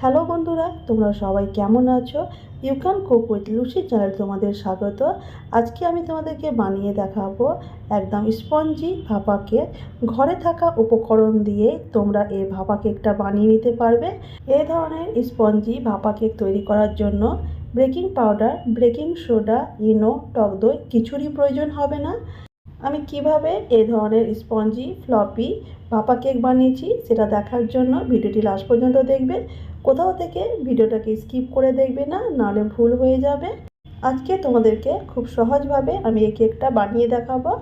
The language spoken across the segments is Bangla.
হ্যালো বন্ধুরা, তোমরা সবাই কেমন আছো? You can cook with Lucy channel তোমাদের স্বাগত। আজকে আমি তোমাদেরকে বানিয়ে দেখাবো একদম স্পঞ্জি ভাপা কেক। ঘরে থাকা উপকরণ দিয়ে তোমরা এই ভাপা কেকটা বানিয়ে নিতে পারবে। এই ধরনের স্পঞ্জি ভাপা কেক তৈরি করার জন্য baking powder, baking soda, Eno, টক দই কিছুরই প্রয়োজন হবে না। আমি কীভাবে এই ধরনের স্পঞ্জি, ফ্লপি ভাপা কেক বানিয়েছি সেটা দেখার জন্য ভিডিওটি লাস্ট পর্যন্ত দেখবে কোথাও থেকে ভিডিওটাকে স্কিপ করে দেখবে না, নাহলে ভুল হয়ে যাবে। আজকে তোমাদেরকে খুব সহজভাবে আমি এই কেকটা বানিয়ে দেখাবো।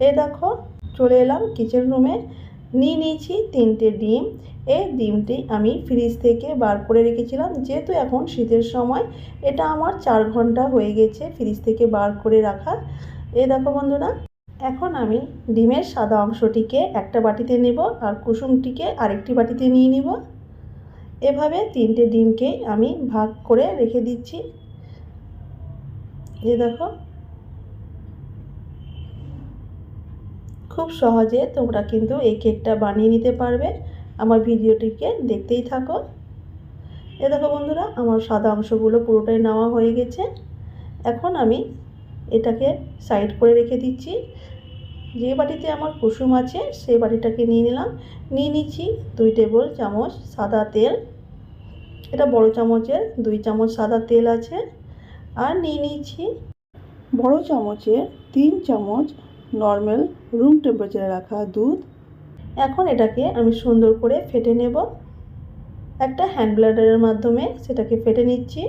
এ দেখো, চলে এলাম কিচেন রুমে। নিয়ে নিয়েছি তিনটে ডিম। এই ডিমটি আমি ফ্রিজ থেকে বার করে রেখেছিলাম। যেহেতু এখন শীতের সময়, এটা আমার চার ঘণ্টা হয়ে গেছে ফ্রিজ থেকে বার করে রাখা এই দেখো বন্ধুরা এখন আমি ডিমের সাদা অংশটিকে একটা বাটিতে নেব আর কুসুমটিকে আরেকটি বাটিতে নিয়ে নিব। এভাবে তিনটে ডিমকে আমি ভাগ করে রেখে দিচ্ছি। এই দেখো। খুব সহজে তোমরা কিন্তু এই কেকটা বানিয়ে নিতে পারবে। আমার ভিডিওটিকে দেখতেই থাকো। এ দেখো বন্ধুরা, আমার সাদা অংশগুলো পুরোটাই নেওয়া হয়ে গেছে। এখন আমি এটাকে সাইড করে রেখে দিচ্ছি। যে বাটিতে আমার কুসুম আছে সেই বাটিটাকে নিয়ে নিলাম। নিয়ে নিচ্ছি দুই টেবিল চামচ সাদা তেল। এটা বড় চামচের, দুই চামচ সাদা তেল আছে। আর নিয়ে নিচ্ছি বড় চামচের তিন চামচ নর্মাল রুম টেম্পারেচারে রাখা দুধ। এখন এটাকে আমি সুন্দর করে ফেটে নেব। একটা হ্যান্ড ব্লেন্ডারের মাধ্যমে সেটাকে ফেটে নিচ্ছি।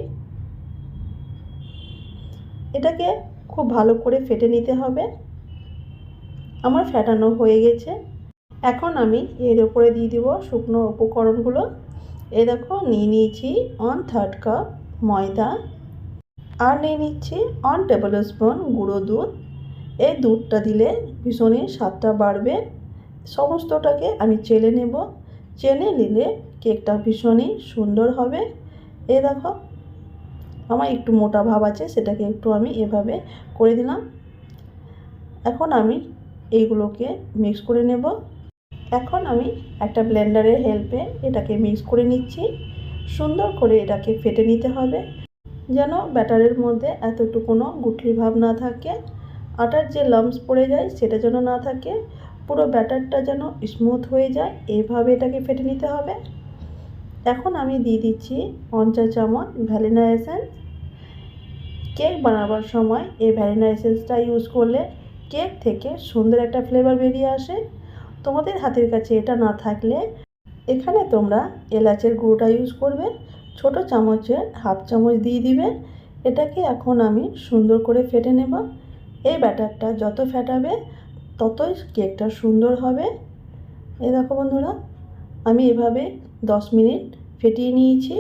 এটাকে খুব ভালো করে ফেটে নিতে হবে। আমার ফেটানো হয়ে গেছে। এখন আমি এর উপরে দিয়ে দিব শুকনো উপকরণগুলো। এ দেখো, নিয়ে নিয়েছি ওয়ান থার্ড কাপ ময়দা আর নিয়ে নিচ্ছি ওয়ান টেবিল স্পুন গুঁড়ো দুধ। এই দুধটা দিলে ভীষণই স্বাদটা বাড়বে। সমস্তটাকে আমি চেলে নেব। চেলে নিলে কেকটা ভীষণই সুন্দর হবে। এ দেখো আমার একটু মোটা ভাব আছে, সেটাকে একটু আমি এভাবে করে দিলাম। এখন আমি এইগুলোকে মিক্স করে নেব। এখন আমি একটা ব্লেন্ডারের হেল্পে এটাকে মিক্স করে নিচ্ছি। সুন্দর করে এটাকে ফেটে নিতে হবে, যেন ব্যাটারের মধ্যে এতটুকুনো গুটলি ভাব না থাকে। আটার যে লাম্পস পড়ে যায়, সেটা যেন না থাকে। পুরো ব্যাটারটা যেন স্মুথ হয়ে যায় এইভাবে এটাকে ফেটে নিতে হবে। এখন আমি দিয়ে দিচ্ছি পঞ্চাশ চামচ ভ্যানিলা এসেন্স কেক বানাবার সময় এই ভ্যানিলা এসেন্সটা ইউজ করলে কেক থেকে সুন্দর একটা ফ্লেভার বেরিয়ে আসে। তোমাদের হাতের কাছে এটা না থাকলে এখানে তোমরা এলাচের গুঁড়োটা ইউজ করবে, ছোট চামচের হাফ চামচ দিয়ে দিবে। এটাকে এখন আমি সুন্দর করে ফেটে নেব। এই ব্যাটারটা যত ফেটাবে ততই কেকটা সুন্দর হবে। এ দেখো বন্ধুরা, আমি এভাবে দশ মিনিট ফেটিয়ে নিয়েছি।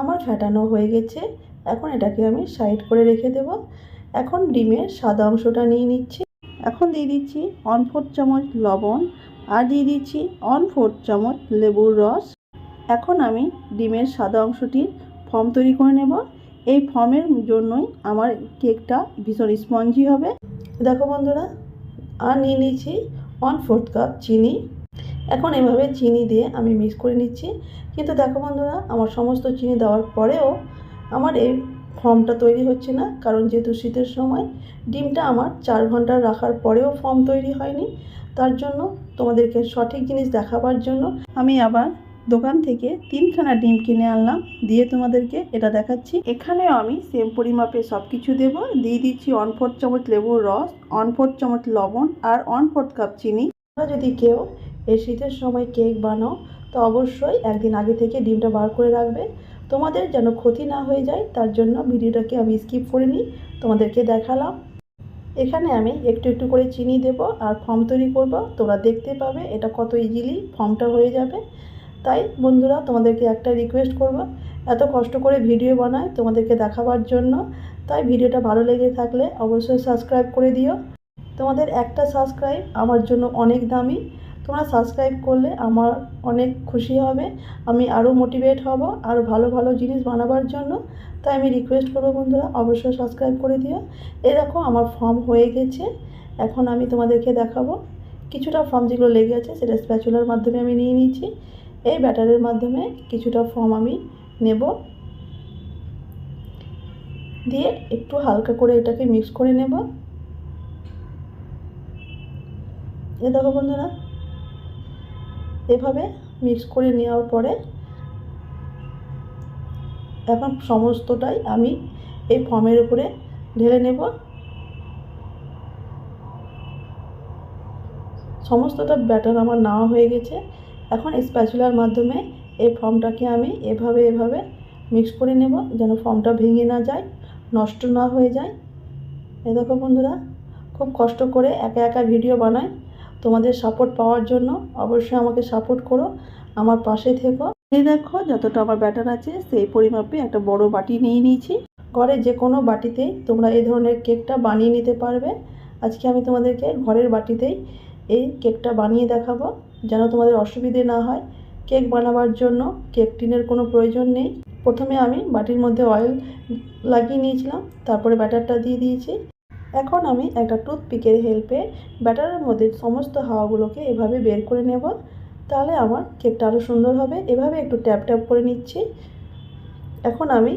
আমার ফেটানো হয়ে গেছে। এখন এটাকে আমি সাইড করে রেখে দেব। এখন ডিমের সাদা অংশটা নিয়ে নিচ্ছি। এখন দিয়ে দিচ্ছি ওয়ান ফোর্থ চামচ লবণ আর দিয়ে দিচ্ছি ওয়ান ফোর্থ চামচ লেবুর রস। এখন আমি ডিমের সাদা অংশটির ফর্ম তৈরি করে নেব। এই ফর্মের জন্যই আমার কেকটা ভীষণ স্পঞ্জি হবে। দেখো বন্ধুরা, আর নিয়ে নিচ্ছি ওয়ান ফোর্থ কাপ চিনি। এখন এভাবে চিনি দিয়ে আমি মিক্স করে নিচ্ছি। কিন্তু দেখো বন্ধুরা, আমার সমস্ত চিনি দেওয়ার পরেও আমার এই ফর্মটা তৈরি হচ্ছে না, কারণ যেহেতু শীতের সময়, ডিমটা আমার চার ঘণ্টা রাখার পরেও ফর্ম তৈরি হয়নি, তার জন্য তোমাদেরকে সঠিক জিনিস দেখাবার জন্য আমি আবার দোকান থেকে তিনখানা ডিম কিনে আনলাম, দিয়ে তোমাদেরকে এটা দেখাচ্ছি। এখানেও আমি সেম পরিমাপে সব কিছু দেবো, দিয়ে দিচ্ছি ওয়ান ফোর্থ চামচ লেবুর রস ওয়ান ফোর্থ চামচ লবণ আর ওয়ান ফোর্থ কাপ চিনি। তোমরা যদি কেউ এই শীতের সময় কেক বানাও, তো অবশ্যই একদিন আগে থেকে ডিমটা বার করে রাখবে। তোমাদের যেন ক্ষতি না হয়ে যায়, তার জন্য ভিডিওটাকে আমি স্কিপ করে নিই, তোমাদেরকে দেখালাম। এখানে আমি একটু একটু করে চিনি দেব আর ফর্ম তৈরি করব। তোমরা দেখতে পাবে এটা কত ইজিলি ফর্মটা হয়ে যাবে। তাই বন্ধুরা, তোমাদেরকে একটা রিকোয়েস্ট করব, এত কষ্ট করে ভিডিও বানাই তোমাদেরকে দেখাবার জন্য। তাই ভিডিওটা ভালো লেগে থাকলে অবশ্যই সাবস্ক্রাইব করে দিও। তোমাদের একটা সাবস্ক্রাইব আমার জন্য অনেক দামি। তোমরা সাবস্ক্রাইব করলে আমার অনেক খুশি হবে। আমি আরও মোটিভেট হব আরও ভালো ভালো জিনিস বানাবার জন্য। তাই আমি রিকোয়েস্ট করব বন্ধুরা, অবশ্যই সাবস্ক্রাইব করে দিও। এই দেখো আমার ফর্ম হয়ে গেছে। এখন আমি তোমাদেরকে দেখাবো। কিছুটা ফর্ম যেগুলো লেগে আছে সেটা স্প্যাচুলার মাধ্যমে আমি নিয়ে নিয়েছি এই ব্যাটারের মাধ্যমে কিছুটা ফর্ম আমি নেব। দিয়ে একটু হালকা করে এটাকে মিক্স করে নেব। এ দেখো বন্ধুরা এভাবে মিক্স করে নেওয়ার পরে এখন সমস্তটাই আমি এই ফর্মের উপরে ঢেলে নেব। সমস্তটা ব্যাটার আমার নেওয়া হয়ে গেছে। এখন স্প্যাচুলার মাধ্যমে এই ফর্মটাকে আমি এভাবে এভাবে মিক্স করে নেব যেন ফর্মটা ভেঙে না যায়, নষ্ট না হয়ে যায়। এ দেখো বন্ধুরা, খুব কষ্ট করে একা একা ভিডিও বানাই তোমাদের সাপোর্ট পাওয়ার জন্য অবশ্যই আমাকে সাপোর্ট করো, আমার পাশে থেকো। এই দেখো, যতটা আমার ব্যাটার আছে, সেই পরিমাপে একটা বড় বাটি নিয়ে নিয়েছি। ঘরে যে কোনো বাটিতেই তোমরা এই ধরনের কেকটা বানিয়ে নিতে পারবে। আজকে আমি তোমাদেরকে ঘরের বাটিতেই এই কেকটা বানিয়ে দেখাবো, যেন তোমাদের অসুবিধে না হয়। কেক বানাবার জন্য কেক টিনের কোনো প্রয়োজন নেই। প্রথমে আমি বাটির মধ্যে অয়েল লাগিয়ে নিয়েছিলাম, তারপরে ব্যাটারটা দিয়ে দিয়েছি। এখন আমি একটা টুথপিকের হেল্পে ব্যাটারের মধ্যে সমস্ত হাওয়াগুলোকে এভাবে বের করে নেব। তাহলে আমার কেকটা আরও সুন্দর হবে। এভাবে একটু ট্যাপ ট্যাপ করে নিচ্ছি। এখন আমি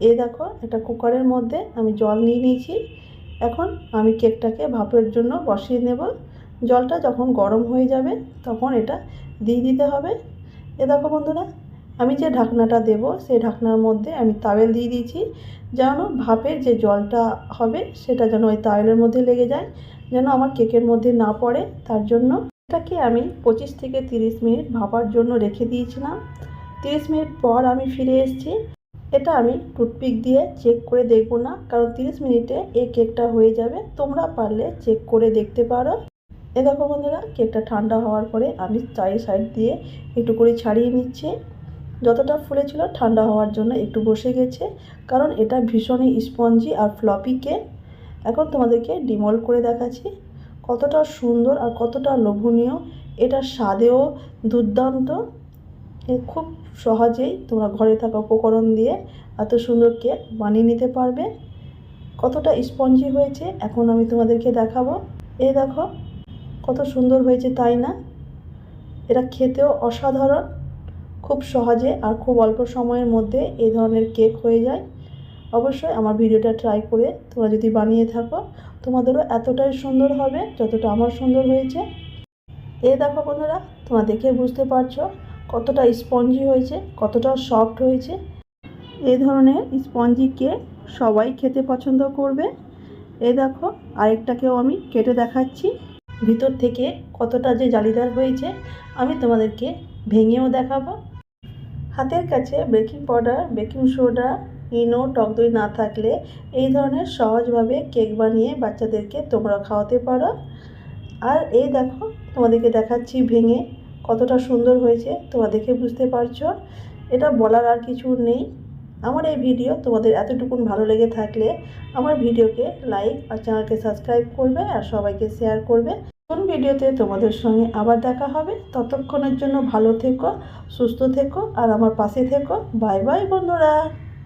এ দেখো, একটা কুকারের মধ্যে আমি জল নিয়ে নিয়েছি। এখন আমি কেকটাকে ভাপের জন্য বসিয়ে নেব। জলটা যখন গরম হয়ে যাবে, তখন এটা দিয়ে দিতে হবে। এ দেখো বন্ধুরা আমি যে ঢাকনাটা দেব, সেই ঢাকনার মধ্যে আমি তাওয়েল দিয়ে দিয়েছি, যেন ভাপের যে জলটা হবে, সেটা যেন ওই তাওয়েলের মধ্যে লেগে যায়, যেন আমার কেকের মধ্যে না পড়ে। তার জন্য এটাকে আমি পঁচিশ থেকে তিরিশ মিনিট ভাপার জন্য রেখে দিয়েছিলাম। তিরিশ মিনিট পর আমি ফিরে এসেছি। এটা আমি টুথপিক দিয়ে চেক করে দেখব না, কারণ তিরিশ মিনিটে এই কেকটা হয়ে যাবে। তোমরা পারলে চেক করে দেখতে পারো। এ দেখো বন্ধুরা, কেকটা ঠান্ডা হওয়ার পরে আমি চারি সাইড দিয়ে একটু করে ছাড়িয়ে নিচ্ছি। যতটা ফুলেছিল ঠান্ডা হওয়ার জন্য একটু বসে গেছে, কারণ এটা ভীষণই স্পঞ্জি আর ফ্লপি কেক এখন তোমাদেরকে ডিমল করে দেখাচ্ছি। কতটা সুন্দর আর কতটা লোভনীয়, এটা স্বাদেও দুর্দান্ত। খুব সহজেই তোমরা ঘরে থাকা উপকরণ দিয়ে এত সুন্দর কেক বানিয়ে নিতে পারবে। কতটা স্পঞ্জি হয়েছে এখন আমি তোমাদেরকে দেখাবো। এই দেখো, কত সুন্দর হয়েছে তাই না? এটা খেতেও অসাধারণ। খুব সহজে আর খুব অল্প সময়ের মধ্যে এই ধরনের কেক হয়ে যায়। অবশ্যই আমার ভিডিওটা ট্রাই করে তোমরা যদি বানিয়ে থাকো, তোমাদেরও এতটাই সুন্দর হবে যতটা আমার সুন্দর হয়েছে। এ দেখো বন্ধুরা, তোমরা দেখে বুঝতে পারছ কতটা স্পঞ্জি হয়েছে, কতটা সফট হয়েছে। এই ধরনের স্পঞ্জি কেক সবাই খেতে পছন্দ করবে। এ দেখো, আরেকটাকেও আমি কেটে দেখাচ্ছি। ভিতর থেকে কতটা যে জালিদার হয়েছে, আমি তোমাদেরকে ভেঙেও দেখাবো। হাতের কাছে baking powder baking soda Eno, টক দই না থাকলে এই ধরনের সহজভাবে কেক বানিয়ে বাচ্চাদেরকে তোমরা খাওয়াতে পারো। আর এই দেখো, তোমাদেরকে দেখাচ্ছি ভেঙে কতটা সুন্দর হয়েছে তোমাদেরকে বুঝতে পারছ। এটা বলার আর কিছু নেই। আমার এই ভিডিও তোমাদের এতটুকুন ভালো লেগে থাকলে আমার ভিডিওকে লাইক আর চ্যানেলকে সাবস্ক্রাইব করবে আর সবাইকে শেয়ার করবে। কোন ভিডিওতে তোমাদের সঙ্গে আবার দেখা হবে। ততক্ষণের জন্য ভালো থেকো, সুস্থ থেকো, আর আমার পাশে থেকো। বাই বাই বন্ধুরা।